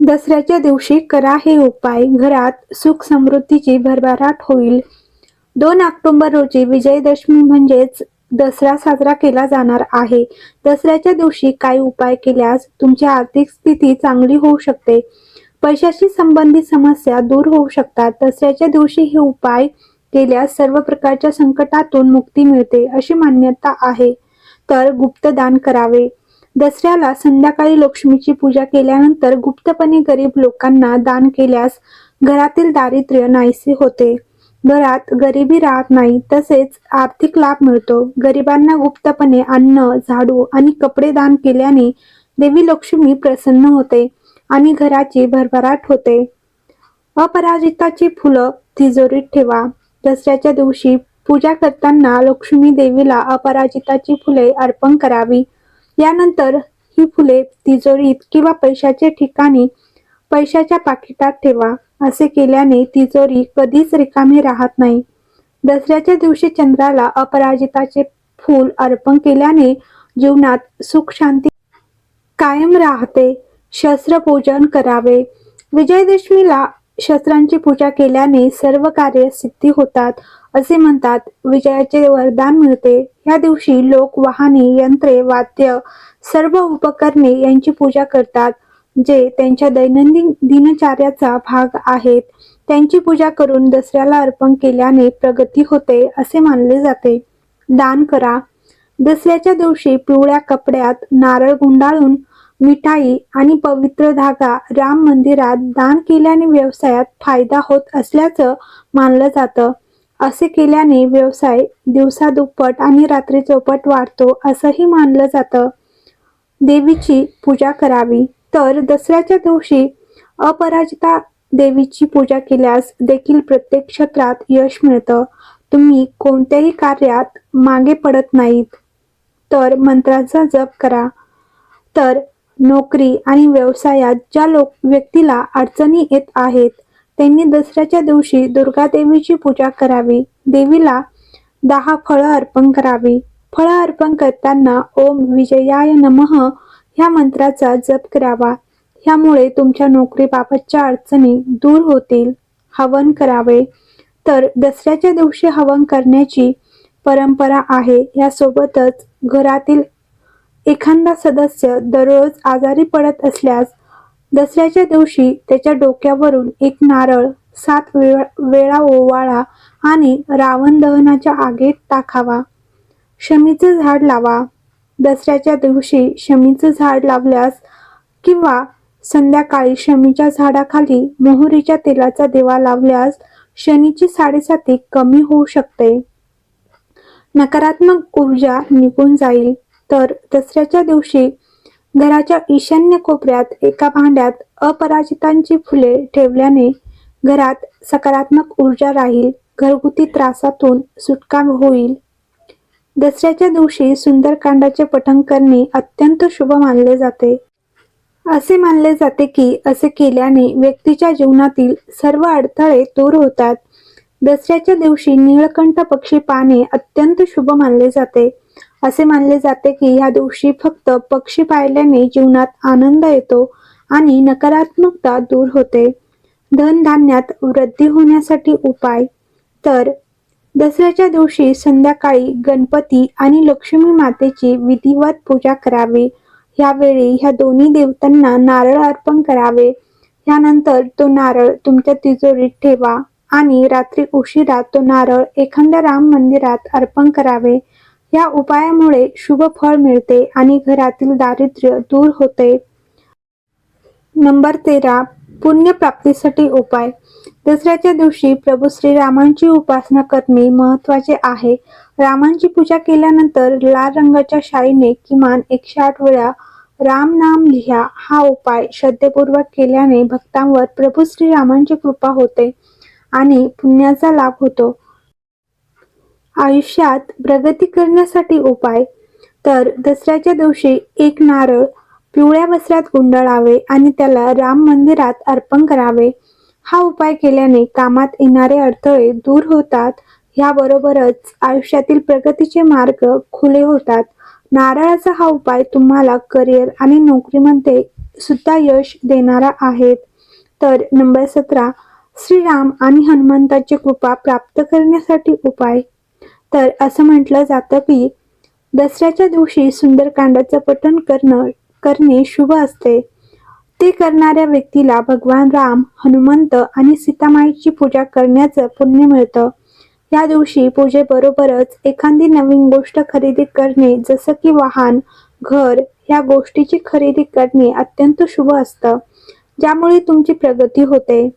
दसऱ्याच्या दिवशी करा हे उपाय घरात सुख समृद्धीची भरभराट होईल. दोन ऑक्टोबर रोजी विजयदशमी म्हणजेच दसरा साजरा केला जाणार आहे. दसऱ्याच्या दिवशी काही उपाय केल्यास तुमची आर्थिक स्थिती चांगली होऊ शकते. पैशाशी संबंधित समस्या दूर होऊ शकतात. दसऱ्याच्या दिवशी हे उपाय केल्यास सर्व प्रकारच्या संकटातून मुक्ती मिळते अशी मान्यता आहे. तर गुप्तदान करावे. दसऱ्याला संध्याकाळी लक्ष्मीची पूजा केल्यानंतर गुप्तपणे गरीब लोकांना दान केल्यास घरातील दारिद्र्य नाहीसे होते. घरात गरिबी राहत नाही तसेच आर्थिक लाभ मिळतो. गरिबांना गुप्तपणे अन्न झाडू आणि कपडे दान केल्याने देवी लक्ष्मी प्रसन्न होते आणि घराची भरभराट होते. अपराजिताची फुलं तिजोरीत ठेवा. दसऱ्याच्या दिवशी पूजा करताना लक्ष्मी देवीला अपराजिताची फुले अर्पण करावी. यानंतर ही फुले तिजोरीत किंवा पैशाच्या ठिकाणी पैशाच्या पाकिटात ठेवा असे केल्याने तिजोरी कधीच रिकामी राहत नाही. दसऱ्याच्या दिवशी चंद्राला अपराजिताचे फूल अर्पण केल्याने जीवनात सुख शांती कायम राहते. शस्त्रपूजन करावे. विजयदशमीला शस्त्रांची पूजा केल्याने सर्व कार्य सिद्धी होतात असे म्हणतात विजयाचे वरदान मिळते. या दिवशी लोक वाहने यंत्रे वाद्य सर्व उपकरणे यांची पूजा करतात जे त्यांच्या दैनंदिन दिनचर्याचा भाग आहेत. त्यांची पूजा करून दसऱ्याला अर्पण केल्याने प्रगती होते असे मानले जाते. दान करा. दसऱ्याच्या दिवशी पिवळ्या कपड्यात नारळ गुंडाळून मिठाई आणि पवित्र धागा राम मंदिरात दान केल्याने व्यवसायात फायदा होत असल्याचं मानलं जातं. असे केल्याने व्यवसाय दिवसा दुप्पट आणि रात्री चौपट वाढतो असंही मानलं जातं. देवीची पूजा करावी. तर दसऱ्याच्या दिवशी अपराजिता देवीची पूजा केल्यास देखील प्रत्येक क्षेत्रात यश मिळतं. तुम्ही कोणत्याही कार्यात मागे पडत नाहीत. तर मंत्राचा जप करा. तर नोकरी आणि व्यवसायात ज्या लोक व्यक्तीला अडचणी येत आहेत त्यांनी दसऱ्याच्या दिवशी दुर्गा देवीची पूजा करावी. देवीला दहा फळं अर्पण करावी. फळं अर्पण करताना ओम विजयाय नमः ह्या मंत्राचा जप करावा. ह्यामुळे तुमच्या नोकरीबाबतच्या अडचणी दूर होतील. हवन करावे. तर दसऱ्याच्या दिवशी हवन करण्याची परंपरा आहे. यासोबतच घरातील एखादा सदस्य दररोज आजारी पडत असल्यास दसऱ्याच्या दिवशी त्याच्या डोक्यावरून एक नारळ सात वेळा वेळा ओवाळा आणि रावण दहनाच्या आगीत टाकावा. शमीचं झाड लावा. दसऱ्याच्या दिवशी शमीचं झाड लावल्यास किंवा संध्याकाळी शमीच्या झाडाखाली मोहरीच्या तेलाचा दिवा लावल्यास शनीची साडेसाती कमी होऊ शकते. नकारात्मक ऊर्जा निघून जाईल. तर दसऱ्याच्या दिवशी घराच्या ईशान्य कोपऱ्यात एका भांड्यात अपराजितांची फुले ठेवल्याने घरात सकारात्मक ऊर्जा राहील घरगुती त्रासातून सुटका होईल. दसऱ्याच्या दिवशी सुंदरकांडाचे पठण करणे अत्यंत शुभ मानले जाते. असे मानले जाते की असे केल्याने व्यक्तीच्या जीवनातील सर्व अडथळे दूर होतात. दसऱ्याच्या दिवशी निळकंठ पक्षी पाहणे अत्यंत शुभ मानले जाते. असे मानले जाते की ह्या दिवशी फक्त पक्षी पाहिल्याने जीवनात आनंद येतो आणि नकारात्मकता दूर होते. धनधान्यात वृद्धी होण्यासाठी उपाय. तर दसऱ्याच्या दिवशी संध्याकाळी गणपती आणि लक्ष्मी मातेची विधिवत पूजा करावी. यावेळी ह्या दोन्ही देवतांना नारळ अर्पण करावे. यानंतर तो नारळ तुमच्या तिजोरीत ठेवा आणि रात्री उशिरा तो नारळ एखाद्या राम मंदिरात अर्पण करावे. या उपायामुळे शुभ फळ मिळते आणि घरातील दारिद्र्य दूर होते. नंबर तेरा पुण्य प्राप्तीसाठी उपाय. दसऱ्याच्या दिवशी प्रभू श्रीरामांची उपासना करणे महत्त्वाचे आहे. रामांची पूजा केल्यानंतर लाल रंगाच्या शाईने किमान एकशे आठ वेळा राम नाम लिहा. हा उपाय श्रद्धेपूर्वक केल्याने भक्तांवर प्रभू श्रीरामांची कृपा होते आणि पुण्याचा लाभ होतो. आयुष्यात प्रगती करण्यासाठी उपाय. तर दसऱ्याच्या दिवशी एक नारळ पिवळ्या वस्त्रात गुंडाळावे आणि त्याला राम मंदिरात अर्पण करावे. हा उपाय केल्याने कामात येणारे अडथळे दूर होतात. ह्याबरोबरच आयुष्यातील प्रगतीचे मार्ग खुले होतात. नारळाचा हा उपाय तुम्हाला करिअर आणि नोकरीमध्ये सुद्धा यश देणारा आहेत तर नंबर सतरा श्रीराम आणि हनुमंताची कृपा प्राप्त करण्यासाठी उपाय. तर असं म्हटलं जातं की दसऱ्याच्या दिवशी सुंदरकांडाचं पठण करणं करणे शुभ असते. ते करणाऱ्या व्यक्तीला भगवान राम हनुमंत आणि सीतामाईची पूजा करण्याचं पुण्य मिळतं. या दिवशी पूजेबरोबरच एखादी नवीन गोष्ट खरेदी करणे जसं की वाहन घर या गोष्टीची खरेदी करणे अत्यंत शुभ असतं. ज्यामुळे तुमची प्रगती होते.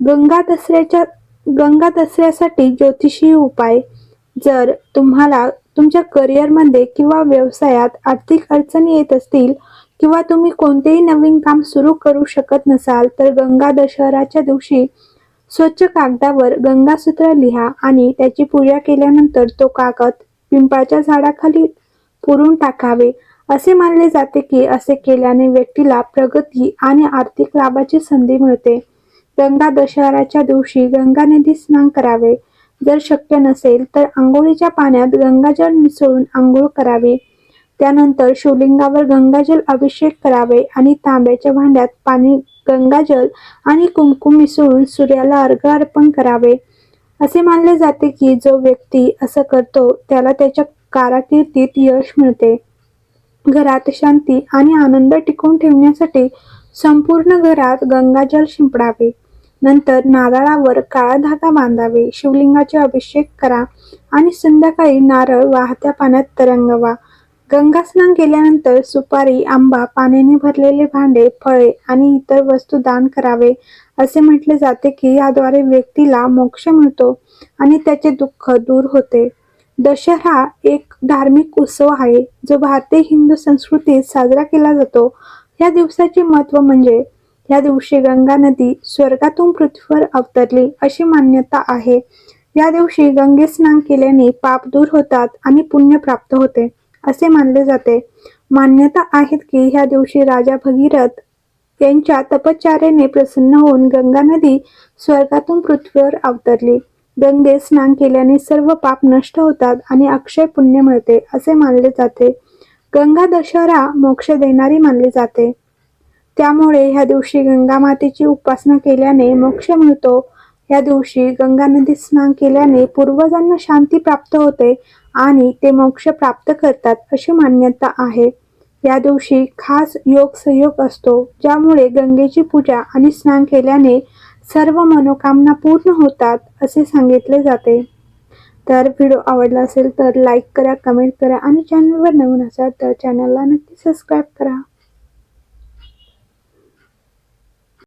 गंगा दसऱ्याच्या गंगा दसऱ्यासाठी ज्योतिषी उपाय जर तुम्हाला तुमच्या करिअरमध्ये किंवा व्यवसायात आर्थिक अडचणी येत असतील किंवा तुम्ही कोणतेही नवीन काम सुरू करू शकत नसाल तर गंगा दशहराच्या दिवशी स्वच्छ कागदावर गंगासूत्र लिहा आणि त्याची पूजा केल्यानंतर तो कागद पिंपळाच्या झाडाखाली पुरून टाकावे. असे मानले जाते की असे केल्याने व्यक्तीला प्रगती आणि आर्थिक लाभाची संधी मिळते. गंगा दशहराच्या दिवशी गंगा नदी स्नान करावे. जर शक्य नसेल तर आंघोळीच्या पाण्यात गंगाजल मिसळून आंघोळ करावी. त्यानंतर शिवलिंगावर गंगाजल अभिषेक करावे आणि तांब्याच्या भांड्यात पाणी गंगाजल आणि कुंकुम मिसळून सूर्याला अर्घ अर्पण करावे. असे मानले जाते की जो व्यक्ती असं करतो त्याला त्याच्या कारकिर्दीत यश मिळते. घरात शांती आणि आनंद टिकवून ठेवण्यासाठी संपूर्ण घरात गंगाजल शिंपडावे. नंतर नारळावर काळा धागा बांधावे शिवलिंगाचे अभिषेक करा आणि संध्याकाळी नारळ वाहत्या पाण्यात तरंगवा. गंगा स्नान केल्यानंतर सुपारी आंबा पाण्याने भरलेले भांडे फळे आणि इतर वस्तू दान करावे. असे म्हटले जाते की याद्वारे व्यक्तीला मोक्ष मिळतो आणि त्याचे दुःख दूर होते. दशहरा एक धार्मिक उत्सव आहे जो भारतीय हिंदू संस्कृतीत साजरा केला जातो. या दिवसाचे महत्त्व म्हणजे या दिवशी गंगा नदी स्वर्गातून पृथ्वीवर अवतरली अशी मान्यता आहे. या दिवशी गंगे स्नान केल्याने पाप दूर होतात आणि पुण्य प्राप्त होते असे मानले जाते. मान्यता आहेत की ह्या दिवशी राजा भगीरथ यांच्या तपश्चर्याने प्रसन्न होऊन गंगा नदी स्वर्गातून पृथ्वीवर अवतरली. गंगे स्नान केल्याने सर्व पाप नष्ट होतात आणि अक्षय पुण्य मिळते असे मानले जाते. गंगा दशहरा मोक्ष देणारी मानली जाते. त्यामुळे ह्या दिवशी गंगा मातेची उपासना केल्याने मोक्ष मिळतो. या दिवशी गंगा नदीत स्नान केल्याने पूर्वजांना शांती प्राप्त होते आणि ते मोक्ष प्राप्त करतात अशी मान्यता आहे. या दिवशी खास योग सहयोग असतो ज्यामुळे गंगेची पूजा आणि स्नान केल्याने सर्व मनोकामना पूर्ण होतात असे सांगितले जाते. तर व्हिडिओ आवडला असेल तर लाईक करा कमेंट करा आणि चॅनलवर नवीन असाल तर चॅनलला नक्की सबस्क्राईब करा.